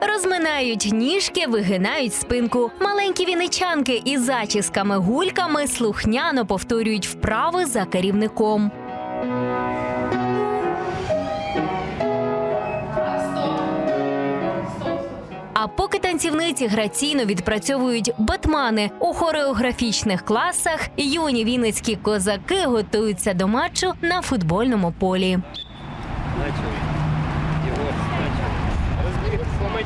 Розминають ніжки, вигинають спинку. Маленькі віничанки із зачісками-гульками слухняно повторюють вправи за керівником. А поки танцівниці граційно відпрацьовують батмани у хореографічних класах, юні вінницькі козаки готуються до матчу на футбольному полі.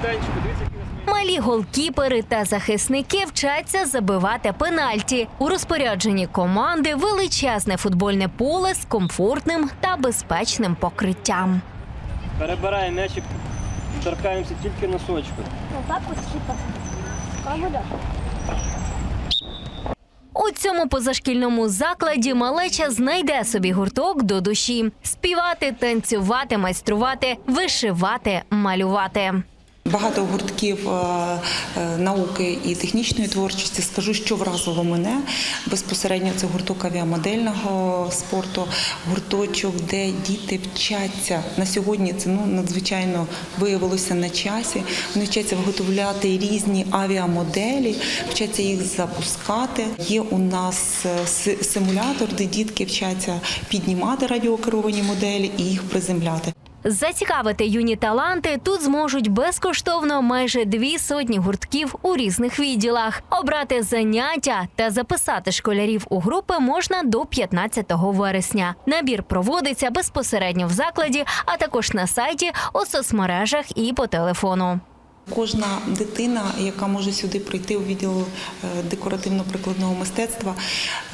Майданчику, дивіться, Малі голкіпери та захисники вчаться забивати пенальті. У розпорядженні команди величезне футбольне поле з комфортним та безпечним покриттям. Перебираємо м'ячик, торкаємося тільки носочку. Типа. У цьому позашкільному закладі малеча знайде собі гурток до душі: співати, танцювати, майструвати, вишивати, малювати. Багато гуртків е, е, науки і технічної творчості. Скажу, що вразило мене безпосередньо це гурток авіамодельного спорту, гурточок, де діти вчаться на сьогодні. Це ну надзвичайно виявилося на часі. Вони вчаться виготовляти різні авіамоделі, вчаться їх запускати. Є у нас е, симулятор, де дітки вчаться піднімати радіокеровані моделі і їх приземляти. Зацікавити юні таланти тут зможуть безкоштовно майже дві сотні гуртків у різних відділах. Обрати заняття та записати школярів у групи можна до 15 вересня. Набір проводиться безпосередньо в закладі, а також на сайті, у соцмережах і по телефону. Кожна дитина, яка може сюди прийти у відділ е, декоративно-прикладного мистецтва,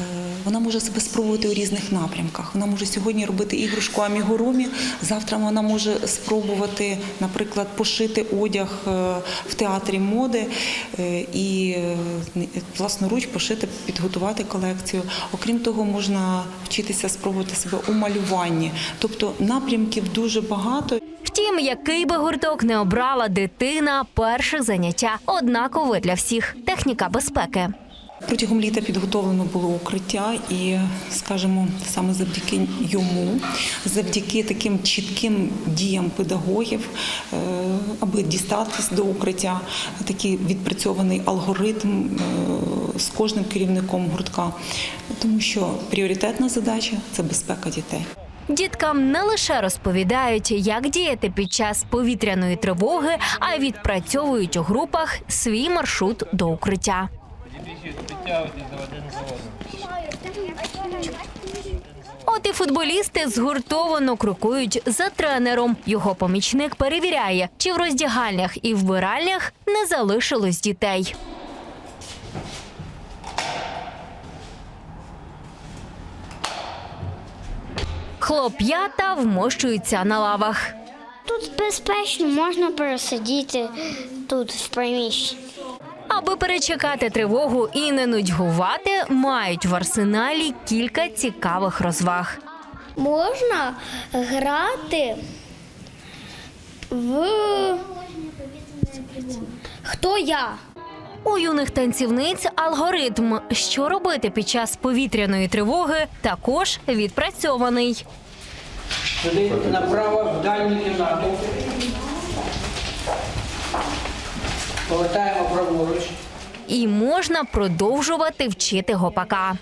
е, вона може себе спробувати у різних напрямках. Вона може сьогодні робити іграшку амігурумі, завтра вона може спробувати, наприклад, пошити одяг е, в театрі моди і власноруч пошити, підготувати колекцію. Окрім того, можна вчитися спробувати себе у малюванні. Тобто напрямків дуже багато. Втім, який би гурток не обрала дитина, перше заняття однакове для всіх техніка безпеки. Протягом літа підготовлено було укриття, і, скажімо, саме завдяки йому, завдяки таким чітким діям педагогів, е, аби дістатись до укриття, такий відпрацьований алгоритм е, з кожним керівником гуртка, тому що пріоритетна задача це безпека дітей. Діткам не лише розповідають, як діяти під час повітряної тривоги, а й відпрацьовують у групах свій маршрут до укриття. От і футболісти згуртовано крокують за тренером. Його помічник перевіряє, чи в роздягальнях і вбиральнях не залишилось дітей. Хлоп'ята вмощуються на лавах. Тут безпечно, можна пересидіти тут в приміщенні. Аби перечекати тривогу і не нудьгувати, мають в арсеналі кілька цікавих розваг. Можна грати в Хто я? У юних танцівниць алгоритм, що робити під час повітряної тривоги, також відпрацьований. Туди направо в дальню кімнату. Повертаємо праворуч. І можна продовжувати вчити гопака.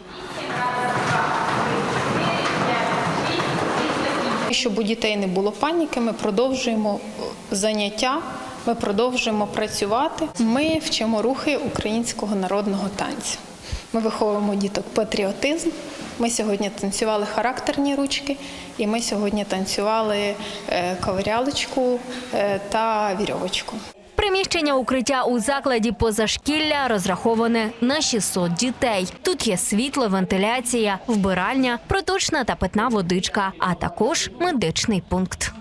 Щоб у дітей не було паніки, ми продовжуємо заняття, ми продовжуємо працювати. Ми вчимо рухи українського народного танцю. Ми виховуємо діток патріотизм. Ми сьогодні танцювали характерні ручки, і ми сьогодні танцювали е, ковирялочку е, та вірьовочку. Приміщення укриття у закладі позашкілля розраховане на 600 дітей. Тут є світло, вентиляція, вбиральня, проточна та питна водичка, а також медичний пункт.